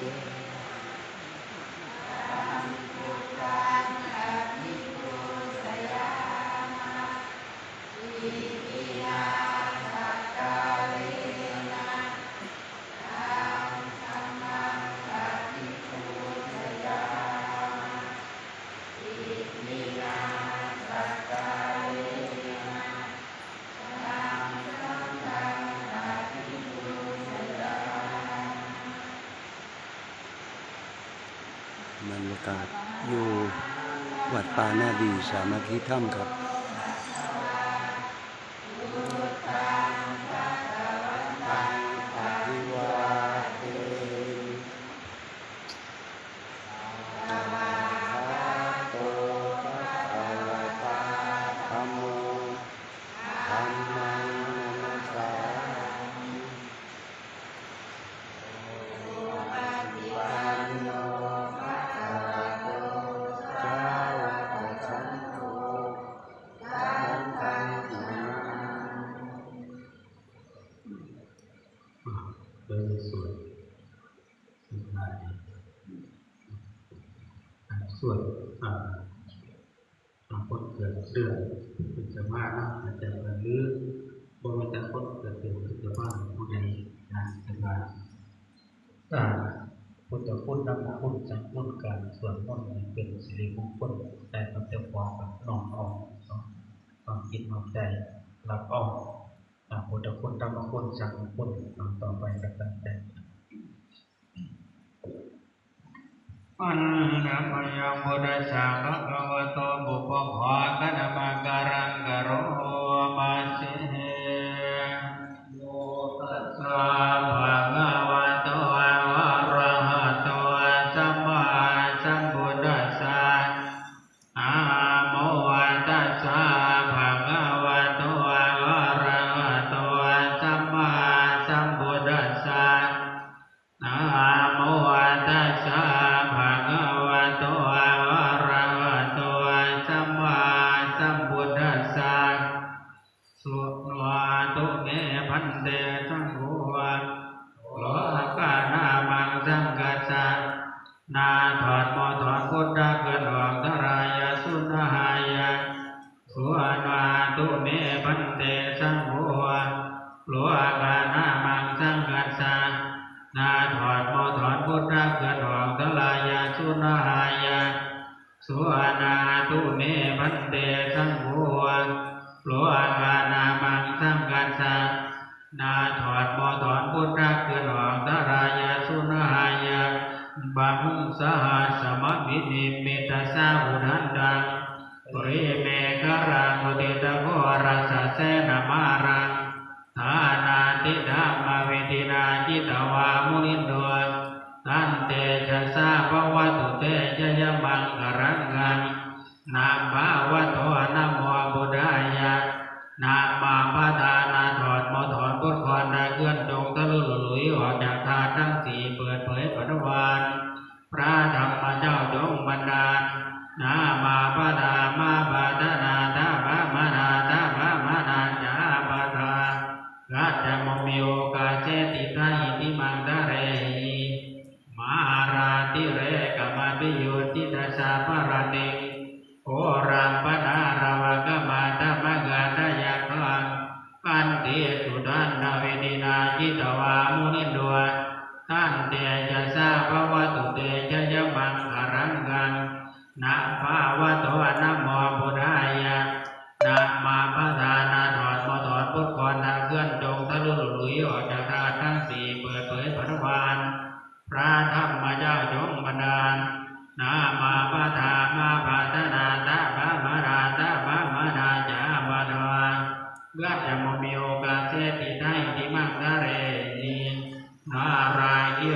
Yeah. ปานาดีสามัคคีถ้ำครับ เดือดเป็นจะว่านะอาจจะหลือบนจะพูนเกิดเป็นจะว่าผู้ใดนะจะว่าอ่าพุทธพุทธนักพุทธจักมุ่นการส่วนมุ่นเป็นสิริมงคลแต่มันจะความแบบนองออกความคิดความใจรับออกพุทธคุณธรรมคุณสังคุณต่อไปกันตั้งแต่ปัญญา พุทธสังะคะวะโตบุพพะคะนะ wow.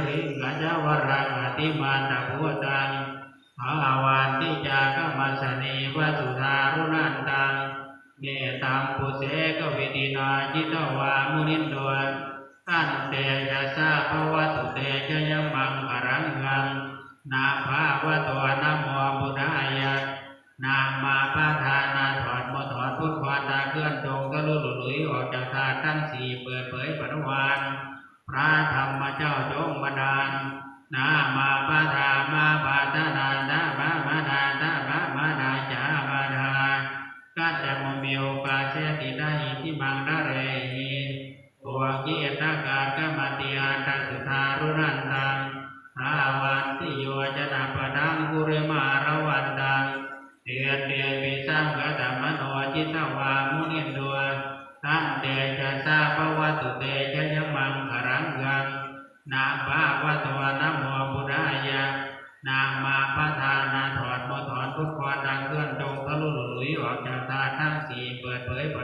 ริกัจวรังอธิมาตภูตังภาวานติจากมัสเนวสุธารุนันตังเมตังปุเสกวิตินาจิตวามุนินโดตั้นเตยาสาภวตุเตชยมังกรังกังนาภาวตัวนโมบุนายะนามาพาทานาถอดมถอดพุทธวาตาเคลื่อนจงก็ลุลุลุยออกจากธาตุทั้งสี่เปิดเผยปรวาน ระธรรมเจ้าจงบันดาลนามาปะทามาปะทานาตามาปะทาตามา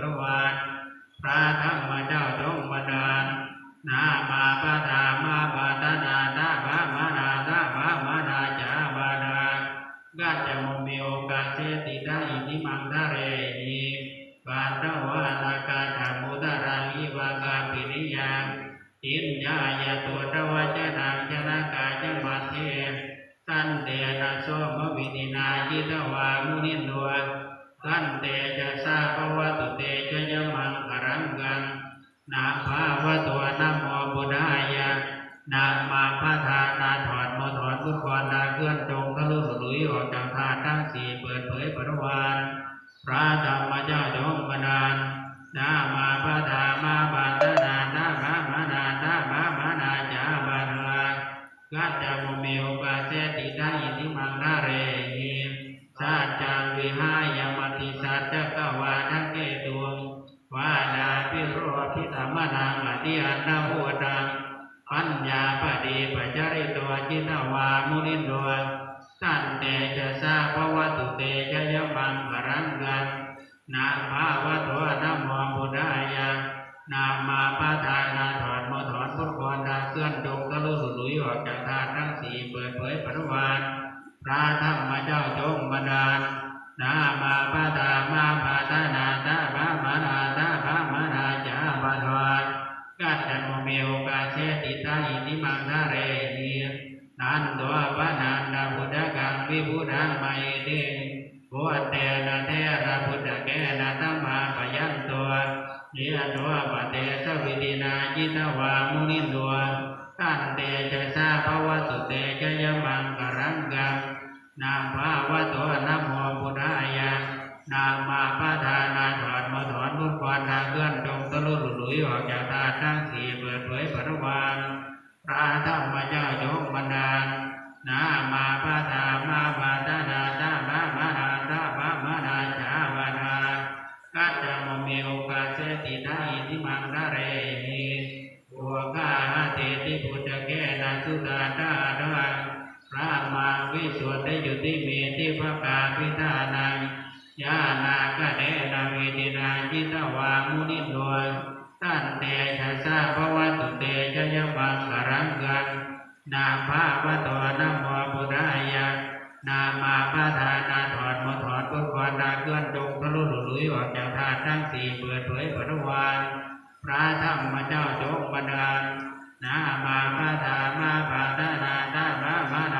รวานพระธรรมเจ้าจงบันดาลนามาพระทามาบาตนาตาบามานาตาบามานาจาบาดากัจจโมมิโอกาสเสติได้อิทิมังทะเรหิปาตวาลากาธรรมุตารังอิวากาปิริยังอินยายาตัวตวจนังจนากาจมัตเทสันเตนะโสมวินินาจิตวามุนินตัวสันเตจะสาภวตุ เตจยมังกรังกังนาภาวะตัวนาโมบุญายะนามาพระทานาถอนโมถอนพุทธรนาเคลื่อนจงทะลุสลุยออกจากธาตุทั้งสี่เปิดเผยปรวานพระธรรมเจ้าจงบันดาลนามาปะ เตจะสาภวตุเตจะยมังกรังกันนาภาวะตัวนะโมบุญายะนามาปะทานาถอนโมถอนพุทธกรนาเคลื่อนจงทะลุหลุยออกจากธาตุทั้งสี่เปิดเผยปรวานพระธรรมเจ้าจงบันดาลนามาปะทามาปะทานาตาบามานาตาบามานาจาบาทวานกัจจโมเมโอกาเชติตาอินิมังทะเร นันตัวปะนันดาบุตรกังวิบุรังไมเดโอเตนะเทระพุทธแกนะธรรมาปยันตัวเนียตัวปะเตสวิตินาจิตวามุนิตัวตันเตจะสาภาวตุเตจะยมังกรังกังนาภาวะตัวนโมพุทธายะนามาปะทานาถอนมาถอนพุทธวานาเคลื่อนจงทะลุหลุยออกจากธาตุทั้งสี่เปิดเผยปรวานพระธรรม วิสุทธิยุติเมติภกาพิธานังยานาคเดนาเวตินาจิตวามุนิโนตันเตชะสาภวตุเตชะยมังกรังกังนาภาวะตัวนะโมบุญายะนามาปะทานาถอดมถอดพุทธวนาเคลื่อนจงทะลุหลุยออกจากธาตุทั้งสี่เปิดเผยปรวานพระธรรมเจ้าจงบันดาลนามาปะทามาปะทานาตาบะมานา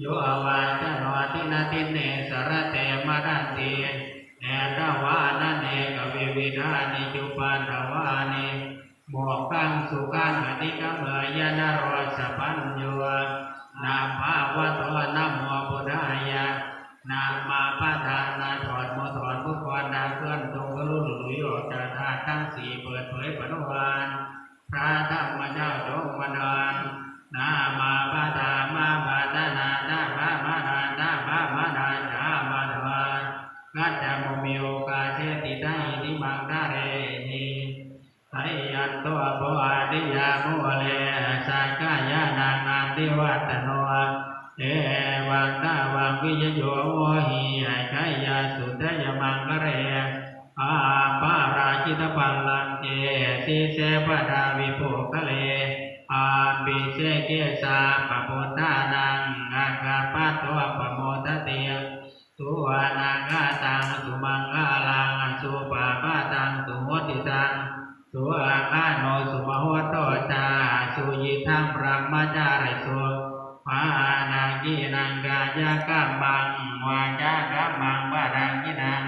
โยอาวาจโนตินาติเนสรเตมาดันติเนตวานันเนกวิวิธานิจุปันตวานิโมกขังสุขังอติกเมยนโรสปัญโยนาภาวะโตนะโมพุทธายะนามาปะทานาถอดโมถอนพุทธวานาเคลื่อนตรงกลุลุยออกจากธาตุทั้งสี่เปิดเผยปณวานพระธรรมเจ้าจงบันาลนามาางตาวังวิยโยโวหิหายใจยาสุทยมังกะเรอาปาราชิตปัลลังเจสิเสปดาวิโภคะเลอาบิเสเกสาปะพุตธานังอาคาปัตวะปะโมตเตียตุวานังาตังสุมังกาลังสุปาปาตังสุโมติตังสุอาคาโนสุมโหตโตจาสุยิทังประมาจาริสุภา ทินังกายะกะบังวาจากะบังวารังกินัง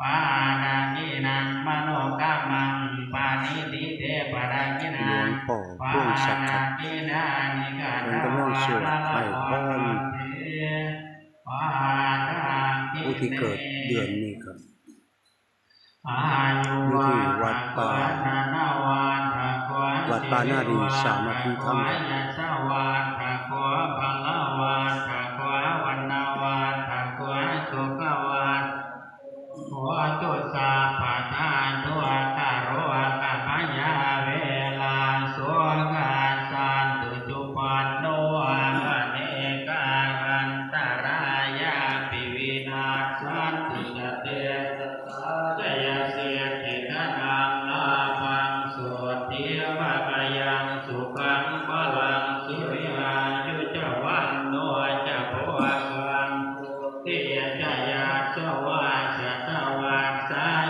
ปานากินังมโนกะมังปานิติเทปารัากินังปานากินังานิกาตวาลาลานปานัากิผู้ที่เกิดเดือนนี้ครับอยู่ที่วัดป่าวัดป่านาดีสามัคคีธรรม ยาเจ้าว่าดเจ้าว่าดสา